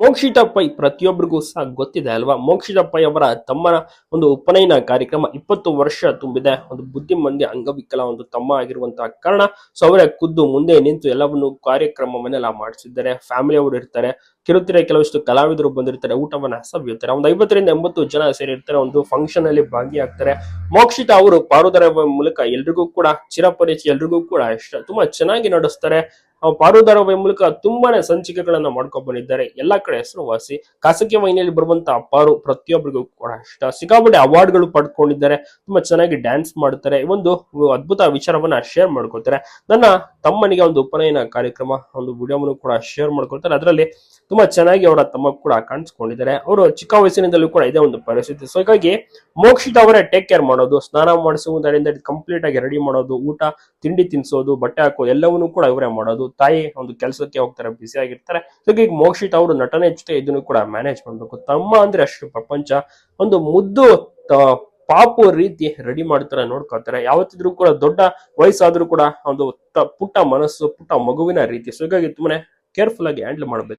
Mokshitha pi ಪ್ರತಿಯೊಬ್ಬರಿಗೂ ಸಹ ಗೊತ್ತಿದೆ ಅಲ್ವಾ? ಮೋಕ್ಷಿತ ಪೈ ಅವರ ತಮ್ಮನ ಒಂದು ಉಪನಯನ ಕಾರ್ಯಕ್ರಮ ಇಪ್ಪತ್ತು ವರ್ಷ ತುಂಬಿದೆ. ಒಂದು ಬುದ್ಧಿಮಂದಿ ಅಂಗವಿಕಲ, ಒಂದು ತಮ್ಮ ಆಗಿರುವಂತಹ ಕಾರಣ ಸೊ ಅವರೇ ಖುದ್ದು ಮುಂದೆ ನಿಂತು ಎಲ್ಲವನ್ನು ಕಾರ್ಯಕ್ರಮವನ್ನೆಲ್ಲ ಮಾಡಿಸಿದ್ದಾರೆ. ಫ್ಯಾಮಿಲಿ ಅವರು ಇರ್ತಾರೆ. ಕಿರುತೆರೆ ಕೆಲವಷ್ಟು ಕಲಾವಿದರು ಬಂದಿರ್ತಾರೆ. ಊಟವನ್ನ ಸವಿಯುತ್ತಾರೆ ಒಂದು ಐವತ್ತರಿಂದ ಎಂಬತ್ತು ಜನ ಸೇರಿರ್ತಾರೆ ಒಂದು ಫಂಕ್ಷನ್ ಅಲ್ಲಿ ಭಾಗಿಯಾಗ್ತಾರೆ. ಮೋಕ್ಷಿತ ಅವರು ಪಾರುದರ ಮೂಲಕ ಎಲ್ರಿಗೂ ಕೂಡ ಚಿರಪರಿಚಯ ಎಲ್ರಿಗೂ ಕೂಡ ಇಷ್ಟ ತುಂಬಾ ಚೆನ್ನಾಗಿ ನಡೆಸ್ತಾರೆ. ಆ ಪಾರುದಾರವೇ ಮೂಲಕ ತುಂಬಾನೇ ಸಂಚಿಕೆಗಳನ್ನ ಮಾಡ್ಕೊಂಡ್ ಬಂದಿದ್ದಾರೆ. ಎಲ್ಲಾ ಕಡೆ ಹೆಸರುವಾಸಿ ಖಾಸಗಿ ವಾಹಿನಿಯಲ್ಲಿ ಬರುವಂತ ಪಾರು ಪ್ರತಿಯೊಬ್ಬರಿಗೂ ಕೂಡ ಇಷ್ಟ. ಸಿಕ್ಕಾಪಟ್ಟೆ ಅವಾರ್ಡ್ಗಳು ಪಡ್ಕೊಂಡಿದ್ದಾರೆ. ತುಂಬಾ ಚೆನ್ನಾಗಿ ಡ್ಯಾನ್ಸ್ ಮಾಡ್ತಾರೆ. ಒಂದು ಅದ್ಭುತ ವಿಚಾರವನ್ನ ಶೇರ್ ಮಾಡ್ಕೊಳ್ತಾರೆ. ನನ್ನ ತಮ್ಮನಿಗೆ ಒಂದು ಉಪನಯನ ಕಾರ್ಯಕ್ರಮ, ಒಂದು ವಿಡಿಯೋವನ್ನು ಕೂಡ ಶೇರ್ ಮಾಡ್ಕೊಳ್ತಾರೆ. ಅದರಲ್ಲಿ ತುಂಬಾ ಚೆನ್ನಾಗಿ ಅವರ ತಮ್ಮ ಕೂಡ ಕಾಣಿಸ್ಕೊಂಡಿದ್ದಾರೆ. ಅವರು ಚಿಕ್ಕ ವಯಸ್ಸಿನಿಂದಲೂ ಕೂಡ ಇದೇ ಒಂದು ಪರಿಸ್ಥಿತಿ. ಸೊ ಹೀಗಾಗಿ ಮೋಕ್ಷಿತ ಅವರೇ ಟೇಕ್ ಕೇರ್ ಮಾಡೋದು, ಸ್ನಾನ ಮಾಡಿಸುವುದರಿಂದ ಕಂಪ್ಲೀಟ್ ಆಗಿ ರೆಡಿ ಮಾಡೋದು, ಊಟ, ತಿಂಡಿ ತಿನ್ಸೋದು, ಬಟ್ಟೆ ಹಾಕೋದು ಎಲ್ಲವನ್ನೂ ಕೂಡ ಇವರೇ ಮಾಡೋದು. ತಾಯಿ ಒಂದು ಕೆಲಸಕ್ಕೆ ಹೋಗ್ತಾರೆ ಬ್ಯುಸಿ ಆಗಿರ್ತಾರೆ. ಹೀಗಾಗಿ ಮೋಕ್ಷಿತ್ ಅವರು ನಟನೆ ಜೊತೆ ಇದನ್ನು ಕೂಡ ಮ್ಯಾನೇಜ್ ಮಾಡ್ಬೇಕು. ತಮ್ಮ ಅಂದ್ರೆ ಅಷ್ಟು ಪ್ರಪಂಚ, ಒಂದು ಮುದ್ದು ಪಾಪು ರೀತಿ ರೆಡಿ ಮಾಡ್ತಾರೆ ನೋಡ್ಕೊತಾರೆ ಯಾವತ್ತಿದ್ರೂ ಕೂಡ ದೊಡ್ಡ ವಯಸ್ಸಾದ್ರೂ ಕೂಡ ಒಂದು ಪುಟ್ಟ ಮನಸ್ಸು, ಪುಟ್ಟ ಮಗುವಿನ ರೀತಿ. ಸೊ ಹೀಗಾಗಿ ತುಂಬಾನೇ ಕೇರ್ಫುಲ್ ಆಗಿ ಹ್ಯಾಂಡಲ್ ಮಾಡಬೇಕು.